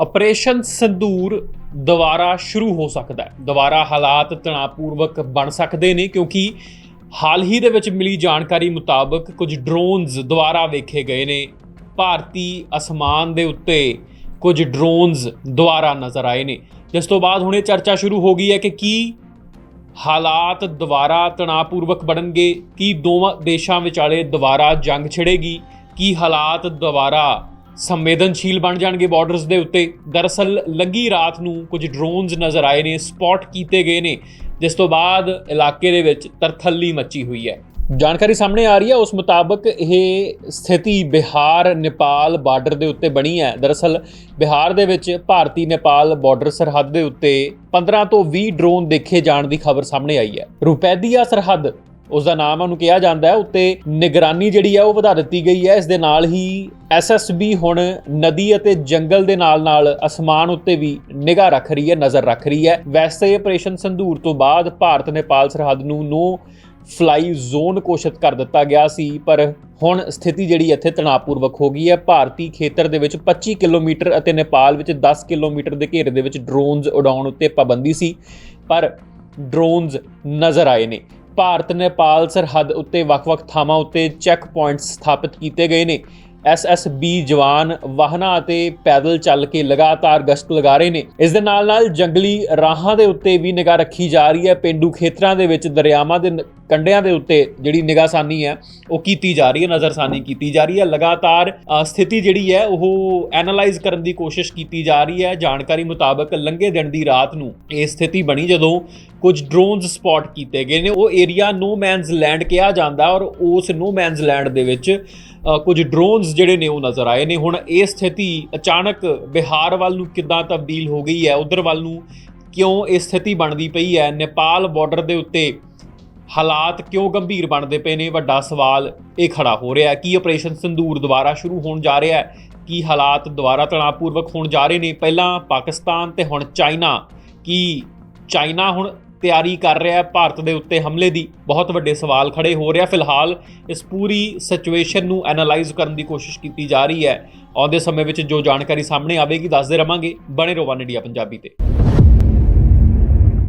Operation ਸੰਦੂਰ ਦੁਬਾਰਾ ਸ਼ੁਰੂ ਹੋ ਸਕਦਾ ਹੈ। ਦੁਬਾਰਾ ਹਾਲਾਤ ਤਣਾਅਪੂਰਵਕ ਬਣ ਸਕਦੇ ਨੇ ਕਿਉਂਕਿ ਹਾਲ ਹੀ ਦੇ ਵਿੱਚ ਮਿਲੀ ਜਾਣਕਾਰੀ ਮੁਤਾਬਕ ਕੁਝ ਡਰੋਨਸ ਦੁਬਾਰਾ ਵੇਖੇ ਗਏ ਨੇ। ਭਾਰਤੀ ਅਸਮਾਨ ਦੇ ਉੱਤੇ ਕੁਝ ਡਰੋਨਸ ਦੁਬਾਰਾ ਨਜ਼ਰ ਆਏ ਨੇ। ਜਿਸ ਤੋਂ ਬਾਅਦ ਹੁਣੇ ਚਰਚਾ ਸ਼ੁਰੂ ਹੋ ਗਈ ਹੈ ਕਿ ਕੀ ਹਾਲਾਤ ਦੁਬਾਰਾ ਤਣਾਅਪੂਰਵਕ ਬਣਨਗੇ, ਕੀ ਦੋਵਾਂ ਦੇਸ਼ਾਂ ਵਿਚਾਲੇ ਦੁਬਾਰਾ ਜੰਗ ਛਿੜੇਗੀ, ਕੀ ਹਾਲਾਤ ਦੁਬਾਰਾ ਸੰਵੇਦਨਸ਼ੀਲ ਬਣ ਜਾਣਗੇ ਬਾਰਡਰਸ ਦੇ ਉੱਤੇ। ਦਰਅਸਲ, ਲੰਗੀ ਰਾਤ ਨੂੰ ਕੁਝ ਡਰੋਨਸ ਨਜ਼ਰ ਆਏ ਨੇ ਸਪੌਟ ਕੀਤੇ ਗਏ ਨੇ, ਜਿਸ ਤੋਂ ਬਾਅਦ ਇਲਾਕੇ ਦੇ ਵਿੱਚ ਤਰਥੱਲੀ ਮੱਚੀ ਹੋਈ ਹੈ। ਜਾਣਕਾਰੀ ਸਾਹਮਣੇ ਆ ਰਹੀ ਹੈ, ਉਸ ਮੁਤਾਬਕ ਇਹ ਸਥਿਤੀ ਬਿਹਾਰ, ਨੇਪਾਲ ਬਾਰਡਰ ਦੇ ਉੱਤੇ ਬਣੀ ਹੈ। ਦਰਅਸਲ, ਬਿਹਾਰ ਦੇ ਵਿੱਚ ਭਾਰਤੀ ਨੇਪਾਲ ਬਾਰਡਰ ਸਰਹੱਦ ਦੇ ਉੱਤੇ 15 ਤੋਂ 20 ਡਰੋਨ ਦੇਖੇ ਜਾਣ ਦੀ ਖਬਰ ਸਾਹਮਣੇ ਆਈ ਹੈ। ਰੁਪੈਦੀਆ ਸਰਹੱਦ ਉਸ ਦਾ ਨਾਮ ਉਹਨੂੰ ਕਿਹਾ ਜਾਂਦਾ ਹੈ, ਉੱਤੇ ਨਿਗਰਾਨੀ ਜਿਹੜੀ ਹੈ ਉਹ ਵਧਾ ਦਿੱਤੀ ਗਈ ਹੈ। ਇਸ ਦੇ ਨਾਲ ਹੀ ਐਸਐਸਬੀ ਹੁਣ ਨਦੀ ਅਤੇ ਜੰਗਲ ਦੇ ਨਾਲ-ਨਾਲ ਅਸਮਾਨ ਉੱਤੇ ਵੀ ਨਿਗਾਹ ਰੱਖ ਰਹੀ ਹੈ, ਨਜ਼ਰ ਰੱਖ ਰਹੀ ਹੈ। ਵੈਸੇ ਆਪਰੇਸ਼ਨ ਸੰਧੂਰ ਤੋਂ ਬਾਅਦ ਭਾਰਤ ਨੇਪਾਲ ਸਰਹੱਦ ਨੂੰ ਨੋ ਫਲਾਈ ਜ਼ੋਨ ਘੋਸ਼ਿਤ ਕਰ ਦਿੱਤਾ ਗਿਆ ਸੀ, ਪਰ ਹੁਣ ਸਥਿਤੀ ਜਿਹੜੀ ਇੱਥੇ ਤਣਾਅਪੂਰਵਕ ਹੋ ਗਈ ਹੈ। ਭਾਰਤੀ ਖੇਤਰ ਦੇ ਵਿੱਚ 25 ਕਿਲੋਮੀਟਰ ਅਤੇ ਨੇਪਾਲ ਵਿੱਚ 10 ਕਿਲੋਮੀਟਰ ਦੇ ਘੇਰੇ ਦੇ ਵਿੱਚ ਡਰੋਨਸ ਉਡਾਉਣ ਉੱਤੇ ਪਾਬੰਦੀ ਸੀ, ਪਰ ਡਰੋਨਸ ਨਜ਼ਰ ਆਏ ਨੇ। ਭਾਰਤ ਨੇਪਾਲ ਸਰਹੱਦ ਉੱਤੇ ਵੱਖ-ਵੱਖ ਥਾਵਾਂ ਉੱਤੇ ਚੈੱਕ ਪੁਆਇੰਟਸ ਸਥਾਪਿਤ ਕੀਤੇ ਗਏ ਨੇ। ਐਸਐਸਬੀ ਜਵਾਨ ਵਾਹਨਾਂ ਅਤੇ ਪੈਦਲ ਚੱਲ ਕੇ ਲਗਾਤਾਰ ਗਸ਼ਤ ਲਗਾ ਰਹੇ ਨੇ। ਇਸ ਦੇ ਨਾਲ ਨਾਲ ਜੰਗਲੀ ਰਾਹਾਂ ਦੇ ਉੱਤੇ ਵੀ ਨਿਗਾਹ ਰੱਖੀ ਜਾ ਰਹੀ ਹੈ। ਪਿੰਡੂ ਖੇਤਰਾਂ ਦੇ ਵਿੱਚ ਦਰਿਆਵਾਂ ਦੇ ਨ- ਕੰਢਿਆਂ ਦੇ ਉੱਤੇ ਜਿਹੜੀ ਨਿਗਾਹਸਾਨੀ ਹੈ, ਉਹ ਕੀਤੀ ਜਾ ਰਹੀ ਹੈ, ਨਜ਼ਰਸਾਨੀ ਕੀਤੀ ਜਾ ਰਹੀ ਹੈ। ਲਗਾਤਾਰ ਸਥਿਤੀ ਜਿਹੜੀ ਹੈ, ਉਹ ਐਨਾਲਾਈਜ਼ ਕਰਨ ਦੀ ਕੋਸ਼ਿਸ਼ ਕੀਤੀ ਜਾ ਰਹੀ ਹੈ। ਜਾਣਕਾਰੀ ਮੁਤਾਬਕ ਲੰਘੇ ਦਿਨ ਦੀ ਰਾਤ ਨੂੰ ਇਹ ਸਥਿਤੀ ਬਣੀ ਜਦੋਂ ਕੁਝ ਡਰੋਨਸ ਸਪੌਟ ਕੀਤੇ ਗਏ ਨੇ। ਉਹ ਏਰੀਆ ਨੋ ਮੈਨਸ ਲੈਂਡ ਕਿਹਾ ਜਾਂਦਾ ਔਰ ਉਸ ਨੋ ਮੈਨਸ ਲੈਂਡ ਦੇ ਵਿੱਚ ਕੁਝ ਡਰੋਨਸ ਜਿਹੜੇ ਨੇ ਉਹ ਨਜ਼ਰ ਆਏ ਨੇ। ਹੁਣ ਇਹ ਸਥਿਤੀ ਅਚਾਨਕ ਬਿਹਾਰ ਵੱਲ ਨੂੰ ਕਿੱਦਾਂ ਤਬਦੀਲ ਹੋ ਗਈ ਹੈ? ਉਧਰ ਵੱਲ ਨੂੰ ਕਿਉਂ ਇਹ ਸਥਿਤੀ ਬਣਦੀ ਪਈ ਹੈ? ਨੇਪਾਲ ਬਾਰਡਰ ਦੇ ਉੱਤੇ ਹਾਲਾਤ ਕਿਉਂ ਗੰਭੀਰ ਬਣਦੇ ਪਏ ਨੇ? ਵੱਡਾ ਸਵਾਲ ਇਹ ਖੜਾ ਹੋ ਰਿਹਾ ਹੈ। ਕੀ ਆਪਰੇਸ਼ਨ ਸੰਦੂਰ ਦੁਬਾਰਾ ਸ਼ੁਰੂ ਹੋਣ ਜਾ ਰਿਹਾ ਹੈ? ਕੀ ਹਾਲਾਤ ਦੁਬਾਰਾ ਤਣਾਅਪੂਰਵਕ ਹੋਣ ਜਾ ਰਹੇ ਨੇ? ਪਹਿਲਾਂ ਪਾਕਿਸਤਾਨ ਤੇ ਹੁਣ ਚਾਈਨਾ। ਕੀ ਚਾਈਨਾ ਹੁਣ ਤਿਆਰੀ ਕਰ ਰਿਹਾ ਹੈ ਭਾਰਤ ਦੇ ਉੱਤੇ ਹਮਲੇ ਦੀ। ਬਹੁਤ ਵੱਡੇ ਸਵਾਲ ਖੜੇ ਹੋ ਰਿਹਾ। ਫਿਲਹਾਲ ਇਸ ਪੂਰੀ ਸਿਚੁਏਸ਼ਨ ਨੂੰ ਐਨਾਲਾਈਜ਼ ਕਰਨ ਦੀ ਕੋਸ਼ਿਸ਼ ਕੀਤੀ ਜਾ ਰਹੀ ਹੈ। ਆਉਂਦੇ ਸਮੇਂ ਵਿੱਚ ਜੋ ਜਾਣਕਾਰੀ ਸਾਹਮਣੇ ਆਵੇਗੀ, ਦੱਸਦੇ ਰਵਾਂਗੇ। ਬਣੇ ਰਹੋ ਵਨ ਇੰਡੀਆ ਪੰਜਾਬੀ ਤੇ।